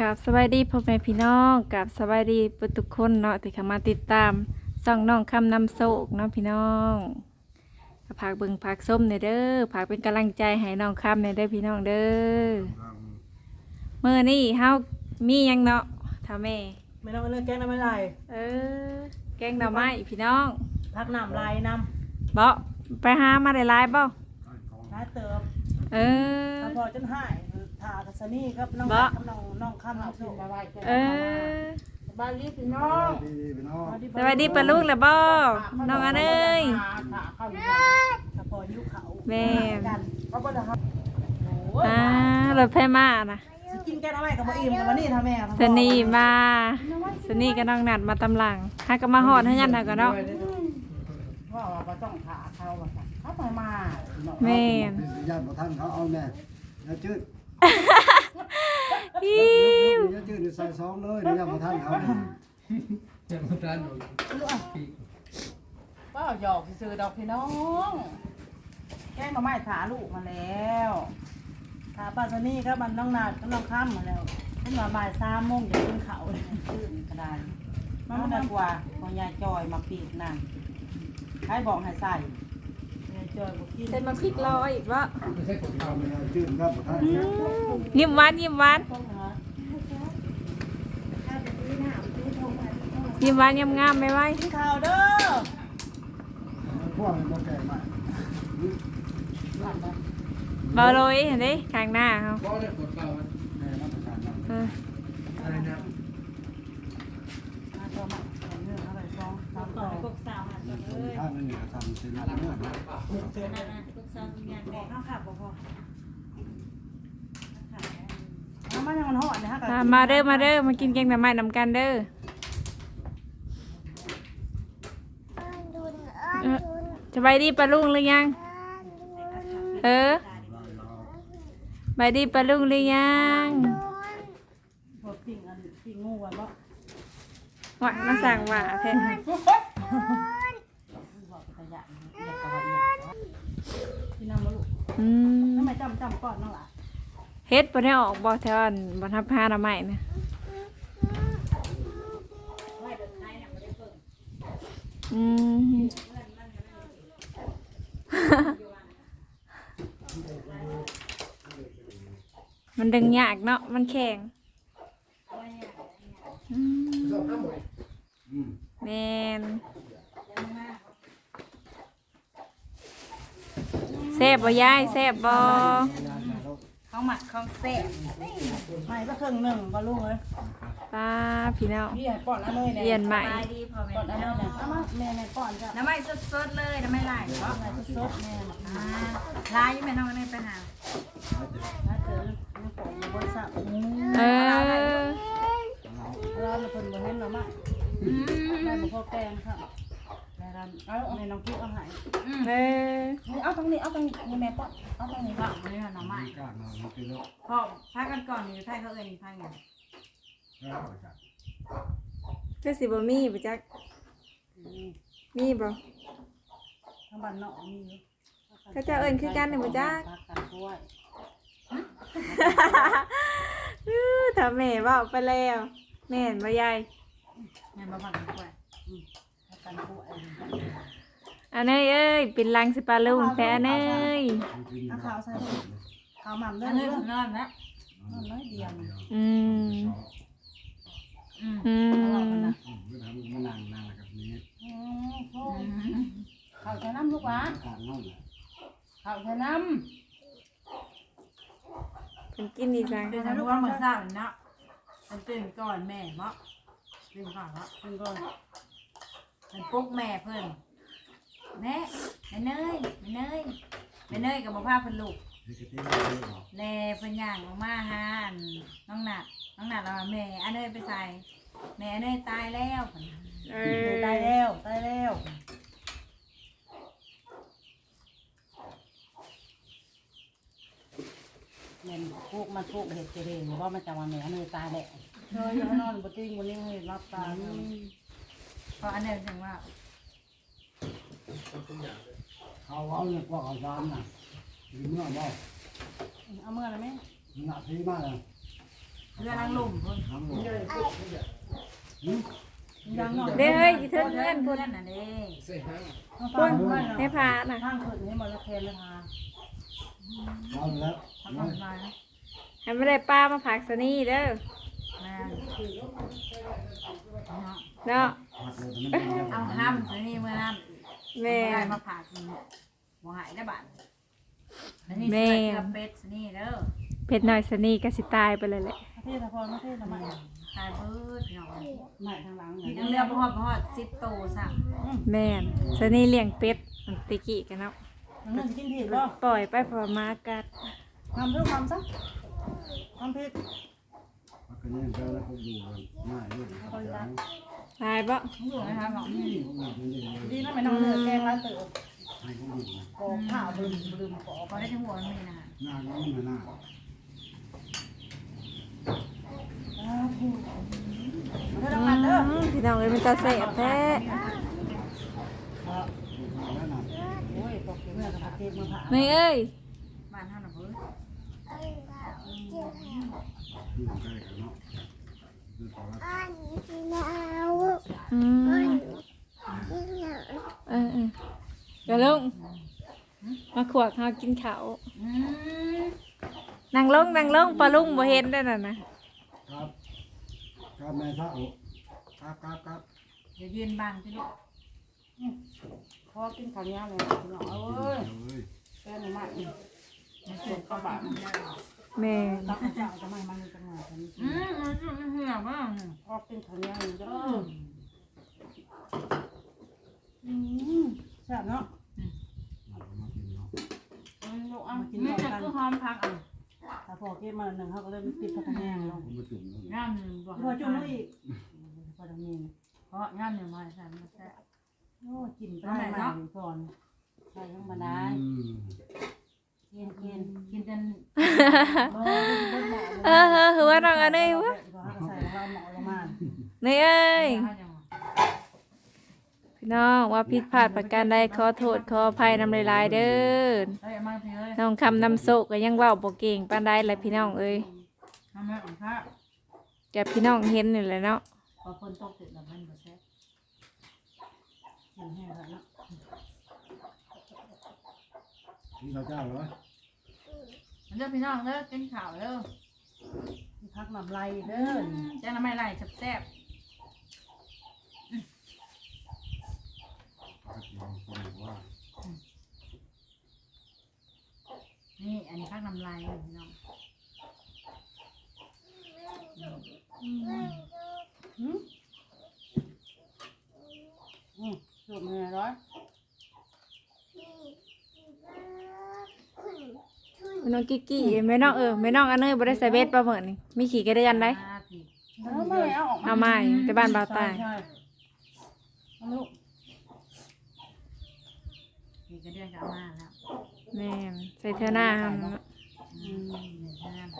กับสบายดีพ่อแม่พี่น้องกับสบายดีปุทุกคนเนาะที่เข้ามาติดตามส่องน้องคำนำโศกเนาะพี่น้องก็พากเบิ่งพากส้มในอยเด้อพากเป็นกำลังใจให้น้องคำในอยเด้อพี่น้องเด้อเมื่อนี้เฮามีหยังเนาะท่าแม่ไม่ต้องเลือกแกงน้ำไม่ลายเออ แกงหน่อไม้พี่น้องพักน้ำลายน้บ่ไปหามาได้หลายบ่ำน้าเติบเออถ้าพอจนหาย ถากับสนี่ครับน้องบ่ กับน้องน้องข้ามน้องโซ่เออบ้านรีบพี่น้องสวัสดีปะลูกแล้วบ่น้องอันเอ้ย ถ้าพอยุเขาแม่ กันก็บ่ได้ครับอ่ารถไฟมานะสิกินแกงน้ำไม่กับบ่อิ่มกับวันนี้ทำแม่สนีมาสนีก็น้องนัดมาตำหลังหาก็มาหอดให้ยันหาก็เนาะว่าว่าบ่ต้องถาเขาว่าซั่นเขาไปมาแม่นญาติบ่ท่านเขาเอาแน่อย่าจืด อิ๊วอย่าจืดใส่ซองเลยญาติบ่ท่านเขาเนี่ยก็หยอกซื้อดอกพี่น้อง แกงหน่อไม้ถาลูกมาแล้วถาปลาสนี่ก็มันน้องนาดก็น้องข้ามมาแล้วขึ้นมาบ่ายสามโมงอย่าขึ้นเขาเลยขึ้นกระดานมันม่ได้กว่าพอยายจอยมาปีกนั่นใครบอกให้ใส่ ใส่มาพริกลอยอีกวะอย่าจืดญาติบ่ท่านยิ้มหวานยิ้มหวานต้องหายิ้มหวานยิ้มงามไหมไว้กินข้าวเด้อพวกมันบ่แก่มากเบาเลยเห็นดิข้างหน้าเขาแม่รับประทานนะ เออมาต่อมาเนื้ออะไรสองสามต่อท่านนั่นนี่ก็ทำสินะเมื่อนะข้าวขาดบ่พอเอามายังมันหอดนะฮะมามาเด้อมาเด้อมากินแกงหน่อไม้นำกันเด้อเออสบายดีปะลุงหรือยัง เออสบายดีปะลุงหรือยังพอปิ้งอันปิ้งงูไว้บ่หวะมาสั่งหว่าแท้บอ กกระยะอยากกระวะพี่น้ำมาลูกอืมทำไมจำจำก่อนน้องล่ะเฮ็ดบ่ได้ออกบ่แถวอันบ่ทับพาหน่อไม้นะอืมมันดึงยากเนาะ มันแข็งอืมแมน แซ่บบ่ยายแซ่บบ่ข้าวหมักข้าวแซ่บไม่ก็เครื่องหนึ่งก็ลูกเลยป้าพี่น้องพี่ให้ป้อนอันเลยเนี่ยเรียนใหม่ดีพอแม่ป้อนอันพี่เลยน้องเนี่ยเอามาแม่แม่ป้อนจ้ะน้ำไม่สดๆเลยน้ำไม่ไหลเพราะแม่สดๆแม่อ่าลายยังไม่น้องนี่ไปหาถ้าเจอน้ำปองบนสระอืมเออเราเพิ่นบ่เห็นเรามาแม่บ่พอแกงค่ะแม่รันเอาในน้องกิ๊กเอาให้เออนี่ เอาตรงนี้เอาตรงนี้นี่แม่ป้อนเอาตรงนี้พ่อมาเรียนน้ำไม่กล้ามาเมื่อกี้แล้วพ่อพักกันก่อนอยู่ไทยเขาเอ่ยนี่พักไงแล้วจ้ะก็สิบ่มีบ่จักมีบ่ทางบ้านเนาะมีอยู่เขาจะเอิ้นคือกันนี่บ่จักพักกันด้วยอื้อถ้าแม่เว้าไปแล้ว แม่นบ่ยายแม่มาพักกันก่อนพักกันด้วย อันเอ้ยเอ้ยเป็นลังสิปลาลุงแท้อันเอ้ยเอาข้าวใส่ข้าวหม่ำเด้อัอนนี้เด้อ นอนแล้วนอนน้อยเดียวอืมอืมอืมมันทำมันนั่งนั่งกับนี้อืมโอ้ข้าวใส่น้ำลูกหวะทางนั่นแหละข้าวใส่น้เพิ่นกินดีจังตื่นรู้ว่าเหมือนเศร้าเนาะมันตื่นก่อนแม่เนาะตื่นก่อนเนาะำเป็นก่อนมันปลุ๊กแม่เพิ่น แม่แม่เนยแม่เนยแม่เนยกับบ่พาเพิ่นลูกนี่ก็ตีไม่ได้หรอกแลเพิ่นย่างออกมาหาอันน้องหนัดน้องหนัดเราว่าแม่อันเนยไปใส่แม่อันเนยตายแล้วเพิ่นเอตายอแล้วตายแล้วเงินพวกมันพวกเห็ดเจริญว่ามันจะมาแหน่เนยตายแหละเธออย่านอนบนติ้งบนนี้ให้รับตาเพราะอันเนยถึงว่า เขาเอาเนี่ยกว่าเขาซ้ำน่ะหรือเมื่อบ่เอาเมื่อไรไหมหนักที่มากเลยเรือนั่งลุ่มพุ่นน้ำหมดยังหน่อยเด้อเฮ้ยอีเทิงเงินเพื่พุ่อนนน่ะเด้พุ่นให้พาน่ะทางขึ้นนี่มันจะเทนเลยพาเอาแล้วทำอะไรนะให้ไม่ได้ป้ามาผักสนี่เด้อแม่เนาะผักเลยแต่มันเป็นยังเอาห้ำตัวนี้เมื่อน้ำ แม่ได้มาผ่ากินบ่หายได้บาทอันนี้เสื้อเกลือเป็ดนี่เด้อเผ็ดหน่อยสนี่ก็สิตายไปเลยแหละเทศพรไม่เทศทำไมตายเบิดพี่น้องใหม่ทางหลังยังเรือบ่ฮอดบ่ฮอดสิบโตสั่งแม่นสนี่เลี้ยงเป็ดอันติกี้กันเนาะนั่นกินผิดบ่ปล่อยไปพอมากัดทำเพื่อความซะทำผิดผักกันยังเจอแล้วก็อยู่ง่ายด้วย ผักยางตายบ่อยู่นะคะน้องนี่พวกเราเป็นยังไงดีนะไม่น้องเลือแกงร้านเต๋อให้เขาอยู่นะกองข้าวลืมลืมขอพอได้ทั้งหัวมันมีนะคะหน้าก็ไม่หน้าเพื่อทำงานเด้ออืมพี่น้องเอ้ยมันตาแสบแท้แล้วน่ะโอ้ยปกติเมื่อกับเทศมาผ่าไม่เอ้ยบ้านเฮาน่ะเบิดที่ใกล้กันเนาะคือข อืมเออเออเดี๋ยวลุงมาขวกเฮากินข้าวนั่งลงนั่งลงปลาลุงบ่เห็นได้น่ะนะครับครับแม่เท่าครับครับครับเดี๋ยวยืนบังสิลูกพอกินข้าวเหนียวเลยพี่น้องเอ้ยเอ้ยแกงใหม่มันสุกเข้าปากมัน แม่ตักเจ้าจะไม่มันจะมาตรงนี้อืมมันสุกเหี่ยวมากพอกินข้าวเหนียวเด้ออืมแซ่บเนาะอามากินเนาะลูกเอามากินนี่ก่อนจะกันคือหอมพักอะถ้าพอเก็บมาหนึ่งเขาก็เลยติดพักแห้งลงย่ามหนึ่งบ่พอจุ่มอีกพอตรงนี้เพราะย่ามหนึ่งมาใส่มันแซ่บโอ้กินไปใหม่ก่อนใส่ทั้งบรรดาอืมกินกินกินจนเออเออคือว่าน้องอันนี้วะใส่เราหมอลงมานี่เอ้ยข้าวจังหวะพี่น้องว่าผิดพลาดประการใดขอโทษขออภัยนำหลายๆเด้อเอ้ยมาพี่เอ้ยน้องคำนำโศกก็ยังเว้าบ่เก่งปานใดแหละพี่น้องเอ้ยทำไมอ่อนข้าจะพี่น้องเห็นนี่แหละเนาะพอคนตกติดแล้วมันบ่แซ่บกินแห้งแล้ว เนาะนี่เราเจ้าเหรอมันเด้อพี่น้องเด้อกินข้าวเด้อพักน้ำลายเด้อจ้าน้ำไม่ไหลแซ่บปกติเราคนว่าๆนี่อันนี้พักน้ำลายเลยพี่น้อง อืมอืมสูบเนื้อร้อย พี่ น้องกิ๊กกี้แม่น้องเออแม่น้องอันเนยบ่ได้ใส่เบสปลาเหมือนนี่มีขี่กระเดือนได้มาพี่แล้วไม่เอาออกมาเอามาอยู่แต่บ้านบ่าวตายใช่เอาลูกพี่ก็เดือนก็เอามาแล้วแม่นใส่เท่าหน้าหั่นเนาะอืมเนี่ยเท่านั้น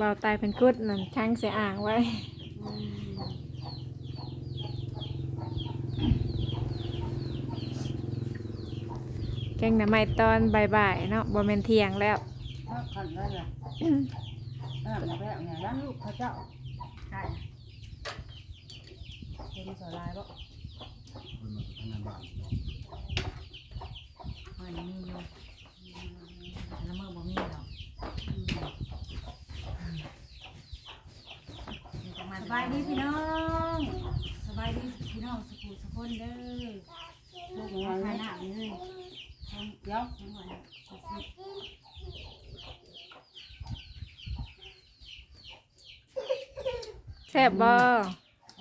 บ่าวตายเป็นกุดนั่นช่างเสียอ่างไว้ อืม แก งหน่อไม้ตอนบ่ายๆเนาะบ่แม่นเที่ยงแล้วถ้าขันได้ลยอ่ามาแล้วเนี่ยแล้วลูกพระเจ้าใช่เป็นสลายบ่คนมาทำงานบ้านเนาะเมื่อนี้มีอยู่แล้วเมื่อบ่มีดอกสบายดีพี่น้อง สบายดีพี่น้องสุขุสุขคนเด้อ ลูก ข ยังไง นา นะ ดนี้เลย เดี๋ยวทั้งหมดสุดแซ่บบ่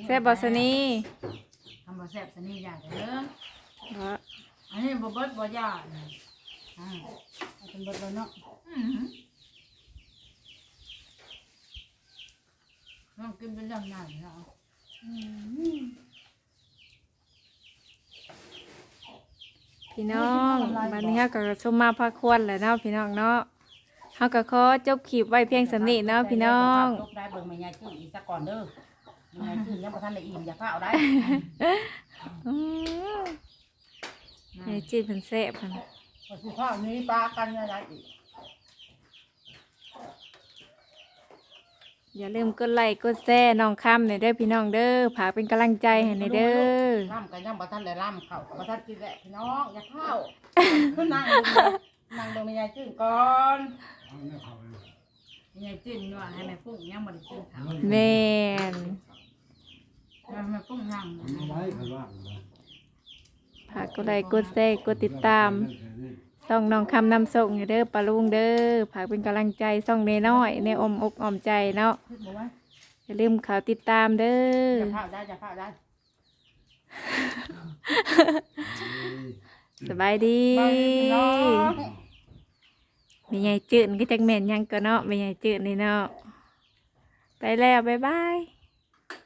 แซ่บบ่สนี่ทำบ่แซ่บสนี่อย่างเด้อบ่อันนี้บ่เบิดบ่ยากอ่าเอาเป็นเบิดเลยเนาะอืมน้องกินเป็นเรื่องใหญ่เนาะ พี่น้องบัดนี้เฮาก็สมมาพาควรแหละเนาะพี่น้องเนาะเฮาก็ขอจบคลิปไว้เพียงสำนี้เนาะพี่น้องลูกได้เบิ่งแม่ยายจื้ออีกสักก่อนเด้อแม่ยายจื้อยังบ่ทันได้อิ่มอย่าพาเอาได้อืมไอ้จีเพิ่นแซ่บหั่นพอสิข้าวนี้ปลากันอะไรอีก อย่าลืมกดไลค์กดแชร์น้องคำในอยเด้อพี่น้องเด้อผากเป็นกำลังใจให้ในอยเด้อล่ำกันยังบ่ทันได้ล่ำเขาบ่ทันกินแหละพี่น้องอย่าเข้าขึ้นนั่งดูนั่งดูแม่ยายจื้อก่อนเอาไม่เข้าเลยยายจิ้นว่าให้แม่ปุ้งยังบ่ได้กินข้าวแม่นให้แม่ปุ้งนั่งเอาไว้ข้างล่างนะผากกดไลค์กดแชร์กดติดตาม ส่องน้องคำนำส่งให้เด้อปลาลุงเด้อผากเป็นกำลังใจส่องน้อยๆในอมอกออมใจเนาะขึ้นบ่ว่าอย่าลืมเขาติดตามเด้อจะเข้าได้จะเข้าได้สบายดีไปพี่น้องมีใหญ่จืดก็จักแม่นหยังก็เนาะมีใหญ่จืดนี่เนาะไปแล้วบ๊ายบาย